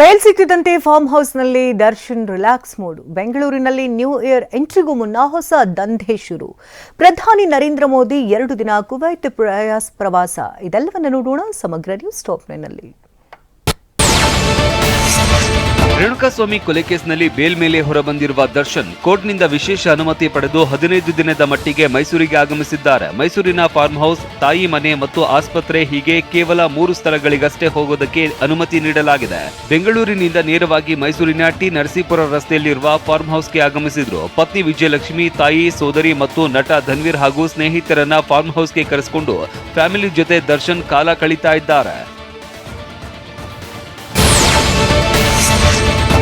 Bale ಸಿಕ್ಕಿದಂತೆ farm ಹೌಸ್ನಲ್ಲಿ Darshan relax mode. ಬೆಂಗಳೂರಿನಲ್ಲಿ ನ್ಯೂ ಇಯರ್ ಎಂಟ್ರಿಗೂ ಮುನ್ನ ಹೊಸ ದಂಧೆ ಶುರು. ಪ್ರಧಾನಿ ನರೇಂದ್ರ ಮೋದಿ ಎರಡು ದಿನ ಕುವೈತ್ ಪ್ರಯಾಸ್ ಪ್ರವಾಸ. ಇದೆಲ್ಲವನ್ನು ನೋಡೋಣ ಸಮಗ್ರ ನ್ಯೂಸ್ ಟಾಪ್ ರೇಣುಕಾಸ್ವಾಮಿ ಕೊಲೆ ಕೇಸ್ನಲ್ಲಿ ಬೇಲ್ ಮೇಲೆ ಹೊರಬಂದಿರುವ ದರ್ಶನ್ ಕೋರ್ಟ್ನಿಂದ ವಿಶೇಷ ಅನುಮತಿ ಪಡೆದು ಹದಿನೈದು ದಿನದ ಮಟ್ಟಿಗೆ ಮೈಸೂರಿಗೆ ಆಗಮಿಸಿದ್ದಾರೆ. ಮೈಸೂರಿನ ಫಾರ್ಮ್ ಹೌಸ್, ತಾಯಿ ಮನೆ ಮತ್ತು ಆಸ್ಪತ್ರೆ ಹೀಗೆ ಕೇವಲ ಮೂರು ಸ್ಥಳಗಳಿಗಷ್ಟೇ ಹೋಗೋದಕ್ಕೆ ಅನುಮತಿ ನೀಡಲಾಗಿದೆ. ಬೆಂಗಳೂರಿನಿಂದ ನೇರವಾಗಿ ಮೈಸೂರಿನ ಟಿ ನರಸೀಪುರ ರಸ್ತೆಯಲ್ಲಿರುವ ಫಾರ್ಮ್ ಹೌಸ್ಗೆ ಆಗಮಿಸಿದ್ರು. ಪತ್ನಿ ವಿಜಯಲಕ್ಷ್ಮಿ, ತಾಯಿ ಸೋದರಿ ಮತ್ತು ನಟ ಧನ್ವೀರ್ ಹಾಗೂ ಸ್ನೇಹಿತರನ್ನ ಫಾರ್ಮ್ ಹೌಸ್ಗೆ ಕರೆಸಿಕೊಂಡು ಫ್ಯಾಮಿಲಿ ಜೊತೆ ದರ್ಶನ್ ಕಾಲ ಕಳೀತಾ ಇದ್ದಾರೆ.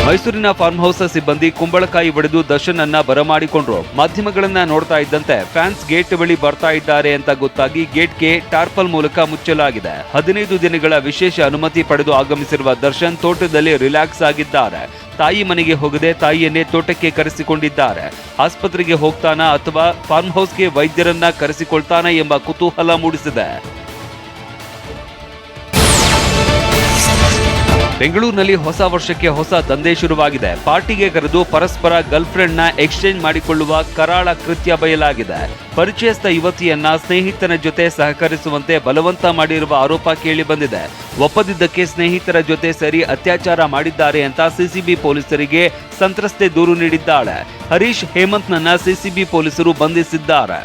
ಮೈಸೂರಿನ ಫಾರ್ಮ್ ಹೌಸ್ ಸಿಬ್ಬಂದಿ ಕುಂಬಳಕಾಯಿ ಒಡೆದು ದರ್ಶನ್ ಅನ್ನ ಬರಮಾಡಿಕೊಂಡ್ರು. ಮಾಧ್ಯಮಗಳನ್ನ ನೋಡ್ತಾ ಇದ್ದಂತೆ ಫ್ಯಾನ್ಸ್ ಗೇಟ್ ಬಳಿ ಬರ್ತಾ ಇದ್ದಾರೆ ಅಂತ ಗೊತ್ತಾಗಿ ಗೇಟ್ಗೆ ಟಾರ್ಪಲ್ ಮೂಲಕ ಮುಚ್ಚಲಾಗಿದೆ. ಹದಿನೈದು ದಿನಗಳ ವಿಶೇಷ ಅನುಮತಿ ಪಡೆದು ಆಗಮಿಸಿರುವ ದರ್ಶನ್ ತೋಟದಲ್ಲಿ ರಿಲ್ಯಾಕ್ಸ್ ಆಗಿದ್ದಾರೆ. ತಾಯಿ ಮನೆಗೆ ಹೋಗದೆ ತಾಯಿಯನ್ನೇ ತೋಟಕ್ಕೆ ಕರೆಸಿಕೊಂಡಿದ್ದಾರೆ. ಆಸ್ಪತ್ರೆಗೆ ಹೋಗ್ತಾನಾ ಅಥವಾ ಫಾರ್ಮ್ ಹೌಸ್ಗೆ ವೈದ್ಯರನ್ನ ಕರೆಸಿಕೊಳ್ತಾನಾ ಎಂಬ ಕುತೂಹಲ ಮೂಡಿಸಿದೆ. ಬೆಂಗಳೂರಿನಲ್ಲಿ ಹೊಸ ವರ್ಷಕ್ಕೆ ಹೊಸ ದಂಧೆ ಶುರುವಾಗಿದೆ. ಪಾರ್ಟಿಗೆ ಕರೆದು ಪರಸ್ಪರ ಗರ್ಲ್ ಫ್ರೆಂಡ್ನ ಎಕ್ಸ್ಚೇಂಜ್ ಮಾಡಿಕೊಳ್ಳುವ ಕರಾಳ ಕೃತ್ಯ ಬಯಲಾಗಿದೆ. ಪರಿಚಯಸ್ಥ ಯುವತಿಯನ್ನ ಸ್ನೇಹಿತನ ಜೊತೆ ಸಹಕರಿಸುವಂತೆ ಬಲವಂತ ಮಾಡಿರುವ ಆರೋಪ ಕೇಳಿ ಬಂದಿದೆ. ಒಪ್ಪದಿದ್ದಕ್ಕೆ ಸ್ನೇಹಿತರ ಜೊತೆ ಸರಿ ಅತ್ಯಾಚಾರ ಮಾಡಿದ್ದಾರೆ ಅಂತ ಸಿಸಿಬಿ ಪೊಲೀಸರಿಗೆ ಸಂತ್ರಸ್ತೆ ದೂರು ನೀಡಿದ್ದಾಳೆ. ಹರೀಶ್ ಹೇಮಂತ್ನನ್ನ ಸಿಸಿಬಿ ಪೊಲೀಸರು ಬಂಧಿಸಿದ್ದಾರೆ.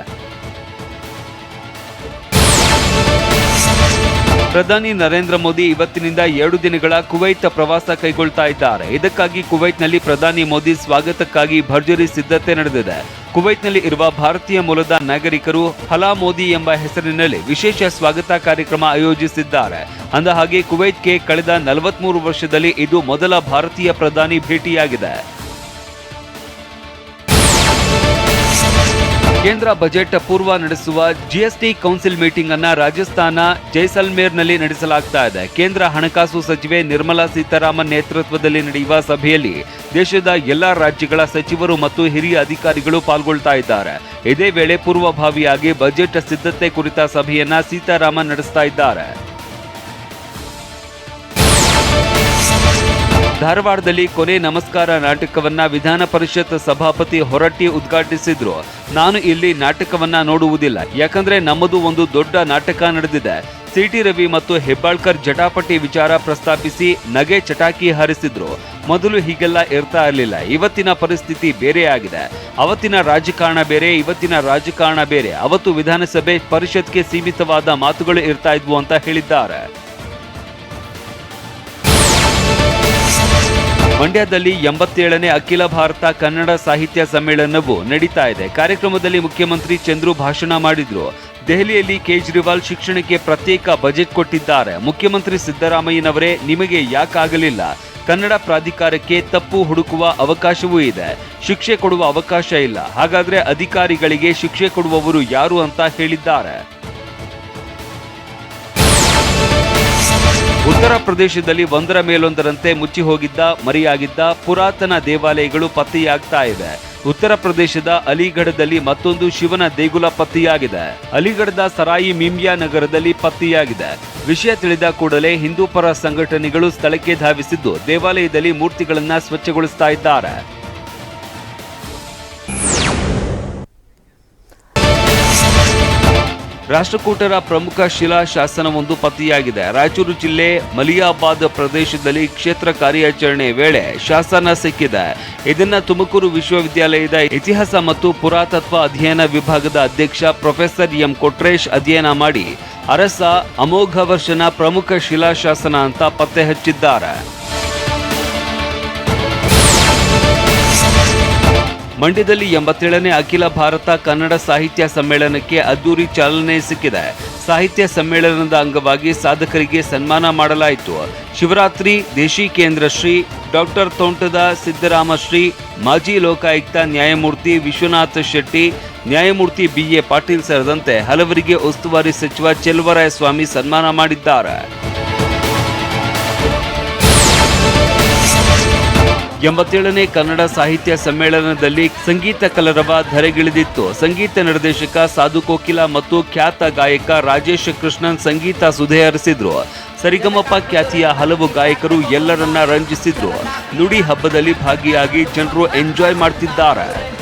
ಪ್ರಧಾನಿ ನರೇಂದ್ರ ಮೋದಿ ಇವತ್ತಿನಿಂದ ಎರಡು ದಿನಗಳ ಕುವೈತ್ ಪ್ರವಾಸ ಕೈಗೊಳ್ತಾ ಇದ್ದಾರೆ. ಇದಕ್ಕಾಗಿ ಕುವೈತ್ನಲ್ಲಿ ಪ್ರಧಾನಿ ಮೋದಿ ಸ್ವಾಗತಕ್ಕಾಗಿ ಭರ್ಜರಿ ಸಿದ್ಧತೆ ನಡೆದಿದೆ. ಕುವೈತ್ನಲ್ಲಿ ಇರುವ ಭಾರತೀಯ ಮೂಲದ ನಾಗರಿಕರು ಹಲಾ ಮೋದಿ ಎಂಬ ಹೆಸರಿನಲ್ಲಿ ವಿಶೇಷ ಸ್ವಾಗತ ಕಾರ್ಯಕ್ರಮ ಆಯೋಜಿಸಿದ್ದಾರೆ. ಅಂದಹಾಗೆ ಕುವೈತ್ಗೆ ಕಳೆದ ನಲವತ್ಮೂರು ವರ್ಷದಲ್ಲಿ ಇದು ಮೊದಲ ಭಾರತೀಯ ಪ್ರಧಾನಿ ಭೇಟಿಯಾಗಿದೆ. ಕೇಂದ್ರ ಬಜೆಟ್ ಪೂರ್ವ ನಡೆಸುವ ಜಿಎಸ್ಟಿ ಕೌನ್ಸಿಲ್ ಮೀಟಿಂಗ್ ಅನ್ನ ರಾಜಸ್ಥಾನ ಜೈಸಲ್ಮೇರ್ನಲ್ಲಿ ನಡೆಸಲಾಗ್ತಾ ಇದೆ. ಕೇಂದ್ರ ಹಣಕಾಸು ಸಚಿವೆ ನಿರ್ಮಲಾ ಸೀತಾರಾಮನ್ ನೇತೃತ್ವದಲ್ಲಿ ನಡೆಯುವ ಸಭೆಯಲ್ಲಿ ದೇಶದ ಎಲ್ಲಾ ರಾಜ್ಯಗಳ ಸಚಿವರು ಮತ್ತು ಹಿರಿಯ ಅಧಿಕಾರಿಗಳು ಪಾಲ್ಗೊಳ್ತಾ ಇದ್ದಾರೆ. ಇದೇ ವೇಳೆ ಪೂರ್ವಭಾವಿಯಾಗಿ ಬಜೆಟ್ ಸಿದ್ಧತೆ ಕುರಿತ ಸಭೆಯನ್ನ ಸೀತಾರಾಮನ್ ನಡೆಸ್ತಾ ಇದ್ದಾರೆ. ಧಾರವಾಡದಲ್ಲಿ ಕೊನೆ ನಮಸ್ಕಾರ ನಾಟಕವನ್ನ ವಿಧಾನ ಪರಿಷತ್ ಸಭಾಪತಿ ಹೊರಟ್ಟಿ ಉದ್ಘಾಟಿಸಿದ್ರು. ನಾನು ಇಲ್ಲಿ ನಾಟಕವನ್ನ ನೋಡುವುದಿಲ್ಲ. ಯಾಕಂದ್ರೆ ನಮ್ಮದು ಒಂದು ದೊಡ್ಡ ನಾಟಕ ನಡೆದಿದೆ. ಸಿಟಿ ರವಿ ಮತ್ತು ಹೆಬ್ಬಾಳ್ಕರ್ ಜಟಾಪಟಿ ವಿಚಾರ ಪ್ರಸ್ತಾಪಿಸಿ ನಗೆ ಚಟಾಕಿ ಹಾರಿಸಿದ್ರು. ಮೊದಲು ಹೀಗೆಲ್ಲ ಇರ್ತಾ ಇರಲಿಲ್ಲ. ಇವತ್ತಿನ ಪರಿಸ್ಥಿತಿ ಬೇರೆ ಆಗಿದೆ. ಅವತ್ತಿನ ರಾಜಕಾರಣ ಬೇರೆ, ಇವತ್ತಿನ ರಾಜಕಾರಣ ಬೇರೆ. ಅವತ್ತು ವಿಧಾನಸಭೆ ಪರಿಷತ್ಗೆ ಸೀಮಿತವಾದ ಮಾತುಗಳು ಇರ್ತಾ ಇದ್ವು ಅಂತ ಹೇಳಿದ್ದಾರೆ. ಮಂಡ್ಯದಲ್ಲಿ ಎಂಬತ್ತೇಳನೇ ಅಖಿಲ ಭಾರತ ಕನ್ನಡ ಸಾಹಿತ್ಯ ಸಮ್ಮೇಳನವು ನಡೀತಾ ಇದೆ. ಕಾರ್ಯಕ್ರಮದಲ್ಲಿ ಮುಖ್ಯಮಂತ್ರಿ ಚಂದ್ರು ಭಾಷಣ ಮಾಡಿದ್ರು. ದೆಹಲಿಯಲ್ಲಿ ಕೇಜ್ರಿವಾಲ್ ಶಿಕ್ಷಣಕ್ಕೆ ಪ್ರತ್ಯೇಕ ಬಜೆಟ್ ಕೊಟ್ಟಿದ್ದಾರೆ. ಮುಖ್ಯಮಂತ್ರಿ ಸಿದ್ದರಾಮಯ್ಯನವರೇ, ನಿಮಗೆ ಯಾಕಾಗಲಿಲ್ಲ ಕನ್ನಡ ಪ್ರಾಧಿಕಾರಕ್ಕೆ ತಪ್ಪು ಹುಡುಕುವ ಅವಕಾಶವೂ ಇದೆ. ಶಿಕ್ಷೆ ಕೊಡುವ ಅವಕಾಶ ಇಲ್ಲ. ಹಾಗಾದ್ರೆ ಅಧಿಕಾರಿಗಳಿಗೆ ಶಿಕ್ಷೆ ಕೊಡುವವರು ಯಾರು ಅಂತ ಹೇಳಿದ್ದಾರೆ. ಉತ್ತರ ಪ್ರದೇಶದಲ್ಲಿ ಒಂದರ ಮೇಲೊಂದರಂತೆ ಮುಚ್ಚಿ ಹೋಗಿದ್ದ, ಮರಿಯಾಗಿದ್ದ ಪುರಾತನ ದೇವಾಲಯಗಳು ಪತ್ತೆಯಾಗ್ತಾ ಇವೆ. ಉತ್ತರ ಪ್ರದೇಶದ ಅಲಿಗಢದಲ್ಲಿ ಮತ್ತೊಂದು ಶಿವನ ದೇಗುಲ ಪತ್ತೆಯಾಗಿದೆ. ಅಲಿಗಢದ ಸರಾಯಿ ಮಿಂಬಿಯಾ ನಗರದಲ್ಲಿ ಪತ್ತೆಯಾಗಿದೆ. ವಿಷಯ ತಿಳಿದ ಕೂಡಲೇ ಹಿಂದೂ ಪರ ಸಂಘಟನೆಗಳು ಸ್ಥಳಕ್ಕೆ ಧಾವಿಸಿದ್ದು, ದೇವಾಲಯದಲ್ಲಿ ಮೂರ್ತಿಗಳನ್ನ ಸ್ವಚ್ಛಗೊಳಿಸ್ತಾ ಇದ್ದಾರೆ. ರಾಷ್ಟ್ರಕೂಟರ ಪ್ರಮುಖ ಶಿಲಾ ಶಾಸನವೊಂದು ಪತ್ತೆಯಾಗಿದೆ. ರಾಯಚೂರು ಜಿಲ್ಲೆ ಮಲಿಯಾಬಾದ್ ಪ್ರದೇಶದಲ್ಲಿ ಕ್ಷೇತ್ರ ಕಾರ್ಯಾಚರಣೆ ವೇಳೆ ಶಾಸನ ಸಿಕ್ಕಿದೆ. ಇದನ್ನ ತುಮಕೂರು ವಿಶ್ವವಿದ್ಯಾಲಯದ ಇತಿಹಾಸ ಮತ್ತು ಪುರಾತತ್ವ ಅಧ್ಯಯನ ವಿಭಾಗದ ಅಧ್ಯಕ್ಷ ಪ್ರೊಫೆಸರ್ ಎಂ ಕೊಟ್ರೇಶ್ ಅಧ್ಯಯನ ಮಾಡಿ ಅರಸ ಅಮೋಘ ವರ್ಷನ ಪ್ರಮುಖ ಶಿಲಾಶಾಸನ ಅಂತ ಪತ್ತೆ ಹಚ್ಚಿದ್ದಾರೆ. ಮಂಡ್ಯದಲ್ಲಿ ಎಂಬತ್ತೇಳನೇ ಅಖಿಲ ಭಾರತ ಕನ್ನಡ ಸಾಹಿತ್ಯ ಸಮ್ಮೇಳನಕ್ಕೆ ಅದ್ದೂರಿ ಚಾಲನೆ ಸಿಕ್ಕಿದೆ. ಸಾಹಿತ್ಯ ಸಮ್ಮೇಳನದ ಅಂಗವಾಗಿ ಸಾಧಕರಿಗೆ ಸನ್ಮಾನ ಮಾಡಲಾಯಿತು. ಶಿವರಾತ್ರಿ, ದೇಶಿ ಕೇಂದ್ರ ಶ್ರೀ ಡಾಕ್ಟರ್ ತೋಂಟದ ಸಿದ್ದರಾಮ ಶ್ರೀ ಮಾಜಿ ಲೋಕಾಯುಕ್ತ ನ್ಯಾಯಮೂರ್ತಿ ವಿಶ್ವನಾಥ ಶೆಟ್ಟಿ, ನ್ಯಾಯಮೂರ್ತಿ ಬಿಎ ಪಾಟೀಲ್ ಸೇರಿದಂತೆ ಹಲವರಿಗೆ ಉಸ್ತುವಾರಿ ಸಚಿವ ಚೆಲುವರಾಯ ಸ್ವಾಮಿ ಸನ್ಮಾನ ಮಾಡಿದ್ದಾರೆ. ಎಂಬತ್ತೇಳನೇ ಕನ್ನಡ ಸಾಹಿತ್ಯ ಸಮ್ಮೇಳನದಲ್ಲಿ ಸಂಗೀತ ಕಲರವ ಧರೆಗಿಳಿದಿತ್ತು. ಸಂಗೀತ ನಿರ್ದೇಶಕ ಸಾಧು ಕೋಕಿಲ ಮತ್ತು ಖ್ಯಾತ ಗಾಯಕ ರಾಜೇಶ್ ಕೃಷ್ಣನ್ ಸಂಗೀತ ಸುಧೆ ಸರಿಗಮಪ್ಪ ಸರಿಗಮಪ ಖ್ಯಾತಿಯ ಹಲವು ಗಾಯಕರು ಎಲ್ಲರನ್ನ ರಂಜಿಸಿದ್ರು. ನುಡಿ ಹಬ್ಬದಲ್ಲಿ ಭಾಗಿಯಾಗಿ ಜನರು ಎಂಜಾಯ್ ಮಾಡ್ತಿದ್ದಾರೆ.